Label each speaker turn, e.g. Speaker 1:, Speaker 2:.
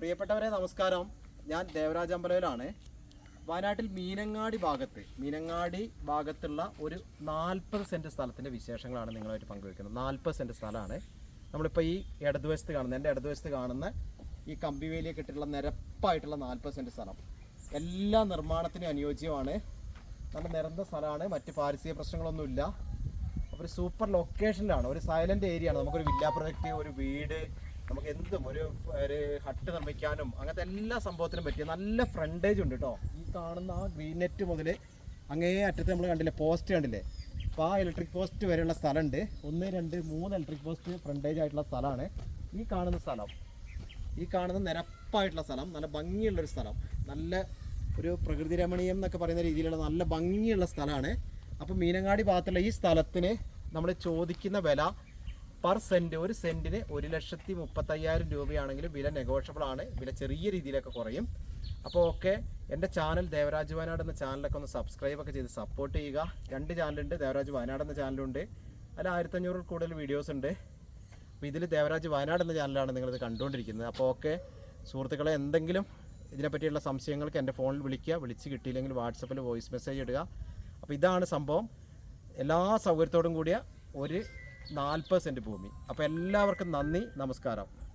Speaker 1: പ്രിയപ്പെട്ടവരെ നമസ്കാരം. ഞാൻ ദേവരാജ് അമ്പലയിലാണ് വയനാട്ടിൽ മീനങ്ങാടി ഭാഗത്ത് മീനങ്ങാടി ഭാഗത്തുള്ള ഒരു നാൽപ്പത് സെന്റ് സ്ഥലത്തിന്റെ വിശേഷങ്ങളാണ് നിങ്ങളായിട്ട് പങ്കുവെക്കുന്നത്. നാൽപ്പത് സെന്റ് സ്ഥലമാണ്. നമ്മളിപ്പോൾ ഈ ഇടതുവശത്ത് കാണുന്ന എന്റെ ഇടതുവശത്ത് കാണുന്ന ഈ കമ്പിവേലിയൊക്കെ ഇട്ടിട്ടുള്ള നിരപ്പായിട്ടുള്ള നാൽപ്പത് സെന്റ് സ്ഥലം. എല്ലാ നിർമ്മാണത്തിനും അനുയോജ്യമാണ്. നല്ല നിരന്ത സ്ഥലമാണ്. മറ്റ് പാരിസ്ഥിതിക പ്രശ്നങ്ങളൊന്നുമില്ല. ഒരു സൂപ്പർ ലൊക്കേഷനിലാണ് ഒരു സൈലന്റ് ഏരിയ ആണ്. നമുക്കൊരു വില്ല പ്രൊജക്റ്റ് ഒരു വീട് നമുക്ക് എന്തും ഒരു ഒരു ഹട്ട് നിർമ്മിക്കാനും അങ്ങനത്തെ എല്ലാ സംഭവത്തിനും പറ്റിയ നല്ല ഫ്രണ്ടേജ് ഉണ്ട് കേട്ടോ ഈ കാണുന്ന ആ ഗ്രീൻ നെറ്റ് മുതൽ അങ്ങേ അറ്റത്ത് നമ്മൾ കണ്ടില്ലേ പോസ്റ്റ് കണ്ടില്ലേ? അപ്പോൾ ആ ഇലക്ട്രിക് പോസ്റ്റ് വരെയുള്ള സ്ഥലമുണ്ട്. ഒന്ന് രണ്ട് മൂന്ന് ഇലക്ട്രിക് പോസ്റ്റ് ഫ്രണ്ടേജ് ആയിട്ടുള്ള സ്ഥലമാണ്. ഈ കാണുന്ന സ്ഥലം. ഈ കാണുന്ന നിരപ്പായിട്ടുള്ള സ്ഥലം. നല്ല ഭംഗിയുള്ളൊരു സ്ഥലം. നല്ല ഒരു പ്രകൃതി രമണീയം എന്നൊക്കെ പറയുന്ന രീതിയിലുള്ള നല്ല ഭംഗിയുള്ള സ്ഥലമാണ്. അപ്പോൾ മീനങ്ങാടി ഭാഗത്തുള്ള ഈ സ്ഥലത്തിന് നമ്മൾ ചോദിക്കുന്ന വില പെർ സെന്റ് ഒരു സെന്റിന് ഒരു ലക്ഷത്തി മുപ്പത്തയ്യായിരം രൂപയാണെങ്കിലും വില നെഗോഷ്യബിൾ ആണ്. വില ചെറിയ രീതിയിലൊക്കെ കുറയും. അപ്പോൾ ഓക്കെ എന്റെ ചാനൽ ദേവരാജ് വയനാട് എന്ന ചാനലൊക്കെ ഒന്ന് സബ്സ്ക്രൈബ് ഒക്കെ ചെയ്ത് സപ്പോർട്ട് ചെയ്യുക. രണ്ട് ചാനലുണ്ട് ദേവരാജ് വയനാട് എന്ന ചാനലുണ്ട് അതിൽ ആയിരത്തഞ്ഞൂറിൽ കൂടുതൽ വീഡിയോസ് ഉണ്ട്. അപ്പോൾ ഇതിൽ ദേവരാജ് വയനാട് എന്ന ചാനലാണ് നിങ്ങളിത് കണ്ടുകൊണ്ടിരിക്കുന്നത്. അപ്പോൾ ഓക്കെ സുഹൃത്തുക്കളെ എന്തെങ്കിലും ഇതിനെപ്പറ്റിയുള്ള സംശയങ്ങൾക്ക് എന്റെ ഫോണിൽ വിളിക്കുക. വിളിച്ച് കിട്ടിയില്ലെങ്കിൽ വാട്സപ്പിൽ വോയിസ് മെസ്സേജ് ഇടുക. അപ്പോൾ ഇതാണ് സംഭവം. എല്ലാ സൗകര്യത്തോടും കൂടിയ ഒരു നാൽപ്പത് സെന്റ് ഭൂമി. അപ്പോൾ എല്ലാവർക്കും നന്ദി നമസ്കാരം.